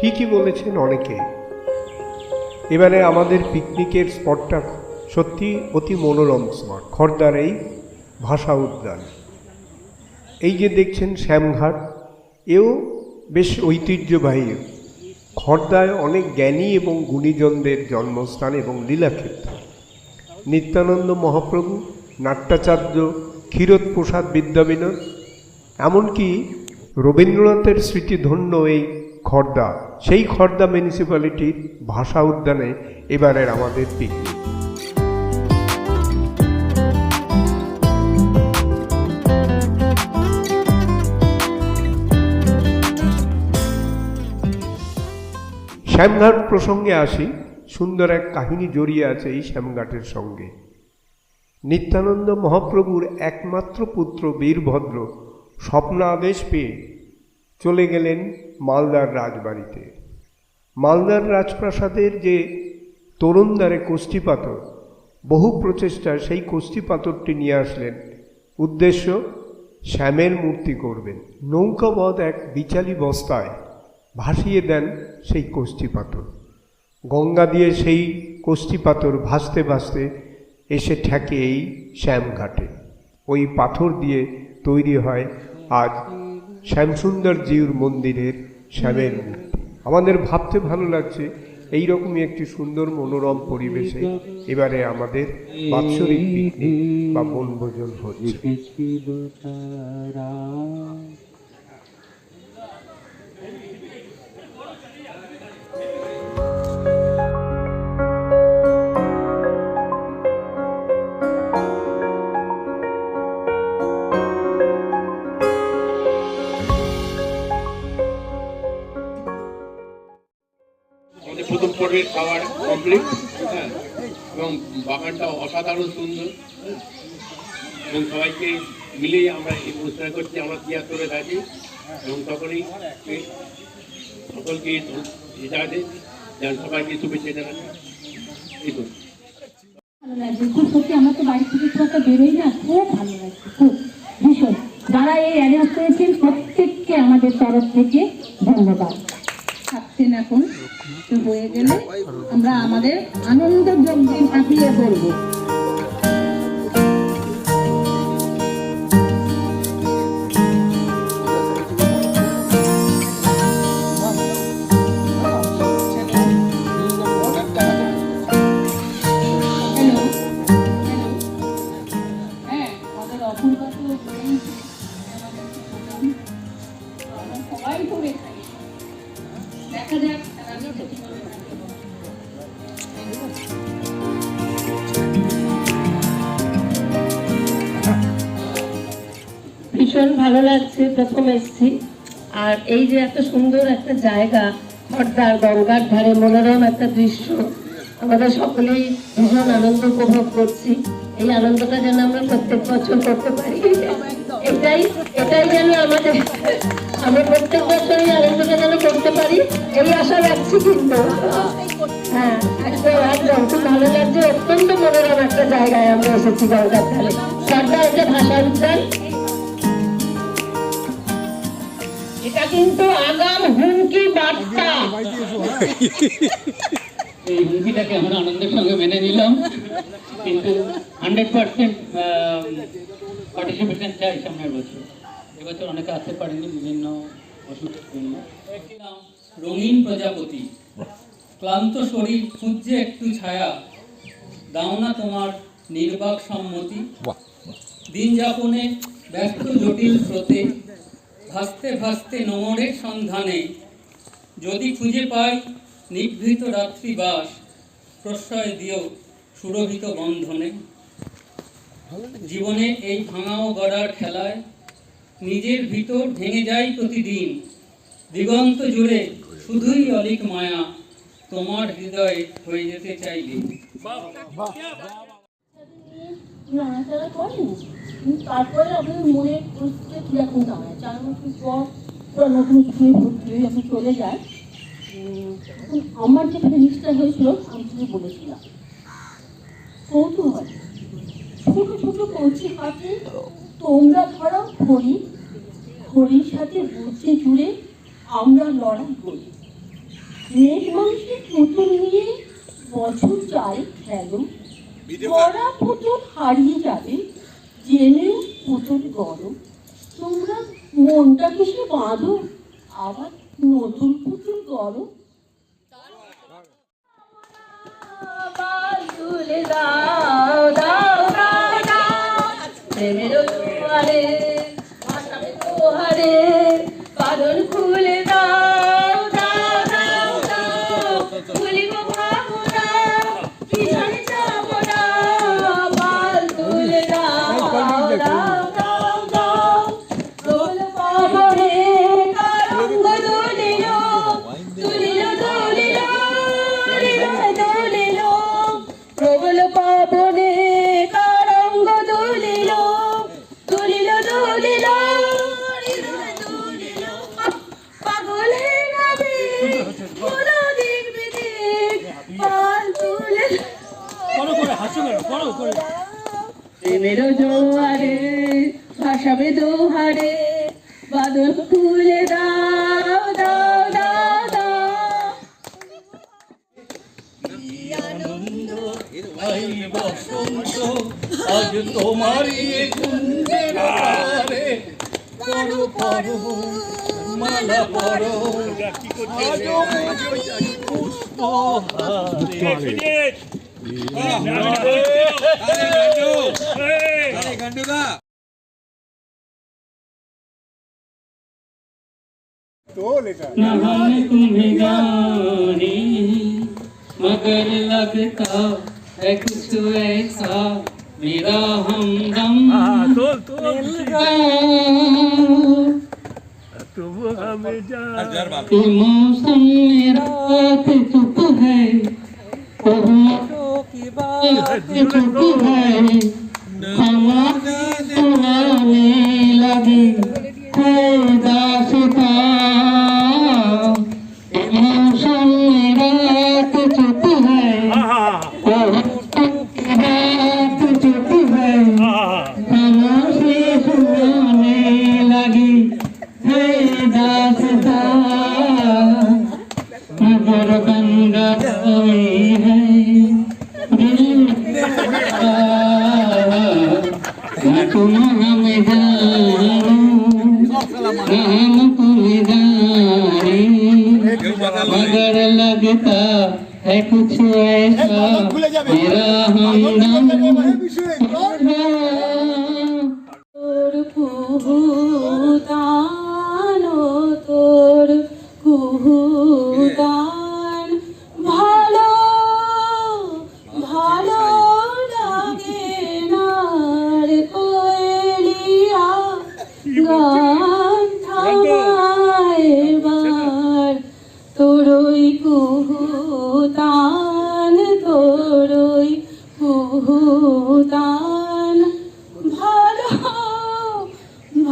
ঠিকই বলেছেন অনেকে। এবারে আমাদের পিকনিকের স্পটটা সত্যি অতি মনোরম স্পট, খর্দার এই ভাষা উদ্যান। এই যে দেখছেন শ্যামঘাট, এও বেশ ঐতিহ্যবাহী। খর্দায় অনেক জ্ঞানী এবং গুণীজনদের জন্মস্থান এবং লীলাক্ষেত্র। নিত্যানন্দ মহাপ্রভু, নাট্যাচার্য ক্ষীরোৎপ্রসাদ বিদ্যাবিনোদ, এমনকি রবীন্দ্রনাথের স্মৃতিধন্য এই খর্দা। সেই খর্দা মিউনিসিপ্যালিটির ভাষা উদ্যানে এবারের আমাদের পিকনিক শ্যামঘাট প্রসঙ্গে আসি, সুন্দর এক কাহিনী জড়িয়ে আছে এই শ্যামঘাটের সঙ্গে। নিত্যানন্দ মহাপ্রভুর একমাত্র পুত্র বীরভদ্র স্বপ্ন আদেশ পেয়ে চলে গেলেন মালদার রাজবাড়িতে। মালদার রাজপ্রাসাদের যে তরুণদ্বারে কোষ্ঠী পাথর, বহু প্রচেষ্টায় সেই কোষ্ঠী পাথরটি নিয়ে আসলেন। উদ্দেশ্য, শ্যামের মূর্তি করবেন নৌকাবধ এক বিচালি বস্তায় ভাসিয়ে দেন সেই কোষ্ঠী পাথর। গঙ্গা দিয়ে সেই কোষ্ঠী পাথর ভাসতে ভাসতে এসে ঠেকে এই শ্যামঘাটে। ওই পাথর দিয়ে তৈরি হয় আজ শ্যামসুন্দর জিউর মন্দিরের শ্যামের মূর্তি। আমাদের ভাবতে ভালো লাগছে এই রকমই একটি সুন্দর মনোরম পরিবেশে এবারে আমাদের বাৎসরিক বা বনভোজন হচ্ছে। প্রথম পর্বের খাবার কমপ্লিট এবং বাগানটা অসাধারণ সুন্দর। এবং সবাইকে মিলেই আমরা এই অনুষ্ঠান করছি, আমরা তিয়ার করে থাকি। এবং তখনই সকলকে জানাতে যেন সবাইকে শুভেচ্ছা জানাতে এই তো। আমাদের তরফ থেকে ধন্যবাদ। থাকছেন এখন। হয়ে গেলে আমরা আমাদের আনন্দ যজ্ঞে পড়ব হ্যালো হ্যাঁ খাই দেখা যাক ভীষণ ভালো লাগছে প্রথম এসেছি। আর এই যে এত সুন্দর একটা জায়গা খর্দার গঙ্গার ধারে মনোরম একটা দৃশ্য আমাদের সকলেই ভীষণ আনন্দ উপভোগ করছি। এই আনন্দটা যেন আমরা প্রত্যেক বছর করতে পারি। এটাই এটাই যেন আমাদের পারি, এই আশা রাখছি কিন্তু। হ্যাঁ ভালো লাগছে, অত্যন্ত মনোরম একটা জায়গায় আমরা এই মুভিটাকে আমরা আনন্দের সঙ্গে মেনে নিলাম। কিন্তু হান্ড্রেড পার্সেন্ট চাই সামনের বছর। এবছর অনেকে আসতে পারেনি, বিভিন্ন অসুখের রঙিন প্রজাপতি। ক্লান্ত শরীর খুঁজছে একটু ছায়া। দাও না তোমার নির্বাক সম্মতি। দিন যাপনে ব্যস্ত জটিল স্রোতে ভাসতে ভাসতে নোঙরের সন্ধানে। যদি খুঁজে পাই নিভৃত রাত্রিবাস প্রশ্রয় দিও সুরভিত বন্ধনে। জীবনে এই ভাঙাও গড়ার খেলায় নিজের ভিতর ভেঙে যায় প্রতিদিন। দিগন্ত জুড়ে শুধুই অলিক মায়া, তোমার হৃদয়ে হয়ে যেতে চাইলে। তারপরে আপনার যখন চলে যায় তখন আমার ফিলিংসটা হয়েছিল, আমি বলেছিলাম। ছোট ছোট কচি হাতে তোমরা ধরো খড়ি। খড়ির সাথে বুঝে জুড়ে আমরা লড়াই করি। মেঘ মাংসের পুতুল নিয়ে বছর চাই খেলো মরা পুতুল হারিয়ে যাবে জেনেও পুতুল গরম। তোমরা মনটা কিসে বাঁধো আবার নতুন পুতুল গরম দাও দাও দাও দাও প্রেমের দুয়ারে ভাসাবে তোহারে বাদল খুলে পড়ো পড়ো মালা পড়ো আজো পুষ্প হারে न हम तुम्हें जाने मगर लगता है कुछ ऐसा मेरा हमदम मिल गया कि मौसम में रात चुप है की बात चुप है। कुछ ऐसा मेरा हमदम তোর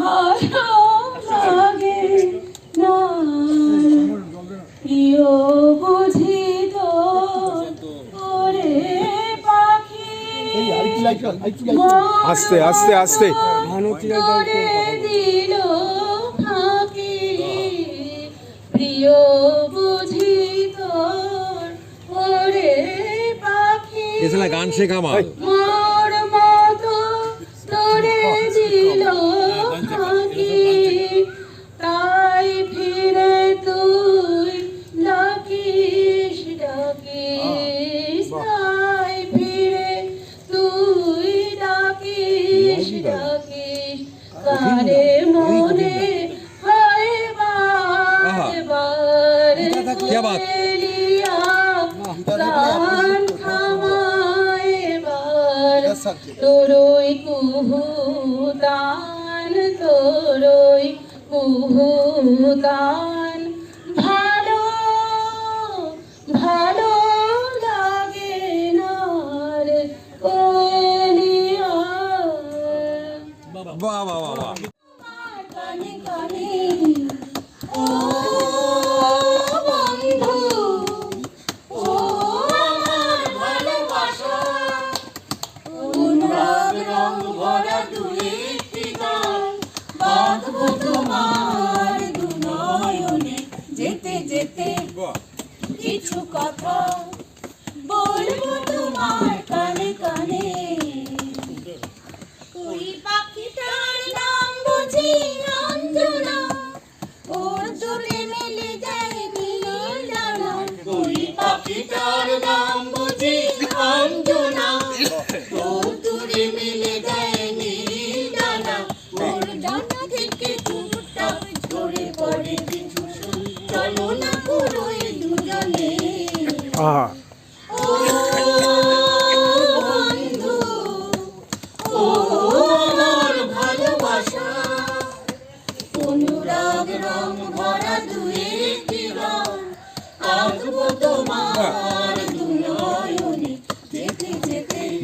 ভালো লাগে না প্রিয় বুঝি তোর ওরে পাখি। আস্তে আস্তে আস্তে। দিল ফাঁকি। প্রিয় বুঝি তোর ওরে পাখি। গান শেখা মাল কুহুদান ভালো ভালো লাগে না রে বাবা বাহ। যেতে কিছু কথা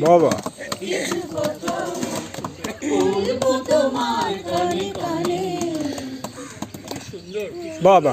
বাবা। বাবা।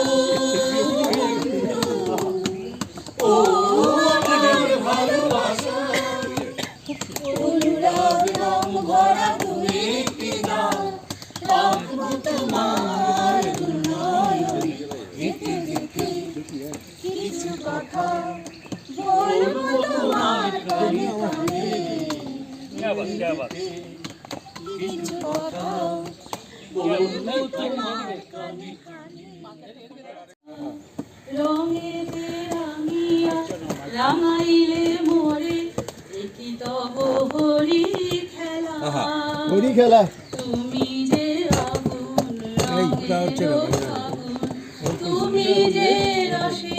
রঙেতে রাঙিয়া রাঙাইলে মোরে একই তব হরি খেলা হরি খেলা তুমি যে আগুন তুমি যে রসের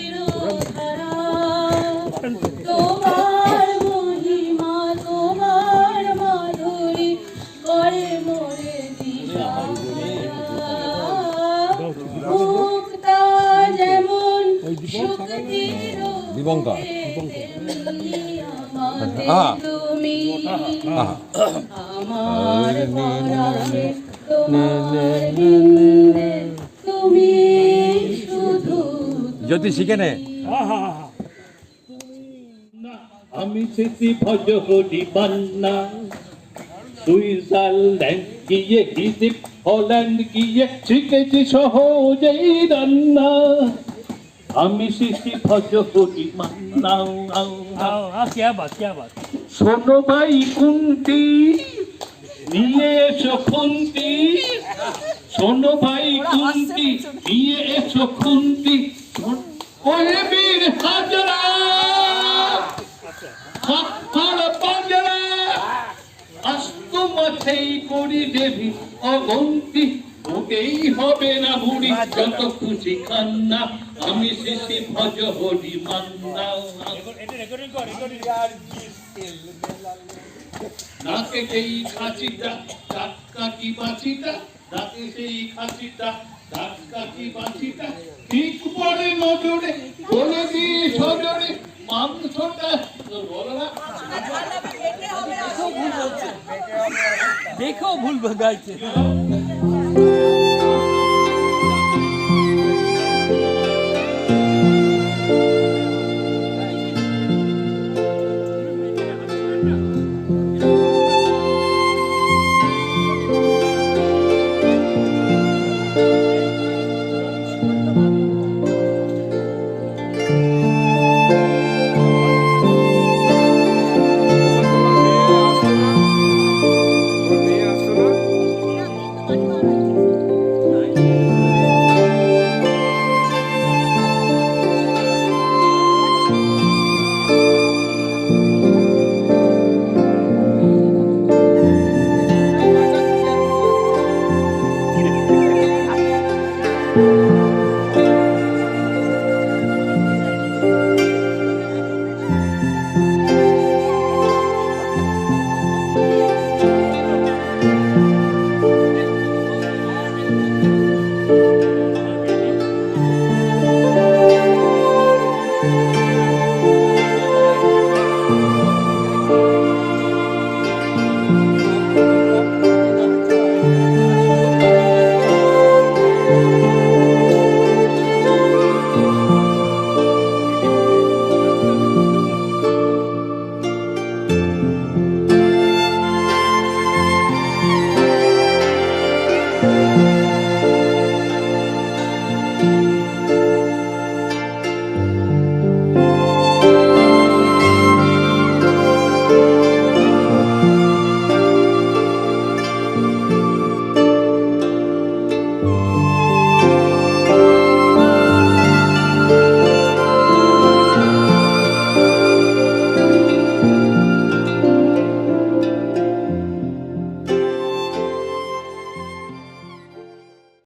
শুধু যদি শিখে নে। আমি স্মৃতি ভজ হরি মান্না সুইজারল্যান্ড গিয়ে ইজিপ্ট হল্যান্ড গিয়ে, শিখেছি সহজেই রান্না। আমি শিশি ভজ মান্না শোনো ভাই কুন্তি নিয়ে এসো খুন্তি। শোনো ভাই কুন্তি নিয়ে এসো খুন্তি। ওরে বীর হাজরা। পাজরা আস্ত মাছেই করি দেবী অগন্তি। হবে না বুড়ি যত খুশি খান্না আমি শিশি ভজ হরি মান্না। নাকে সেই খাঁচিটা বাঁচিটা নাকে সেই খাঁচিটা বাঁচিটা ঠিক পড়ে নজরে বলে দিয়ে সজরে মাংসটা না ভুল গাইছে you.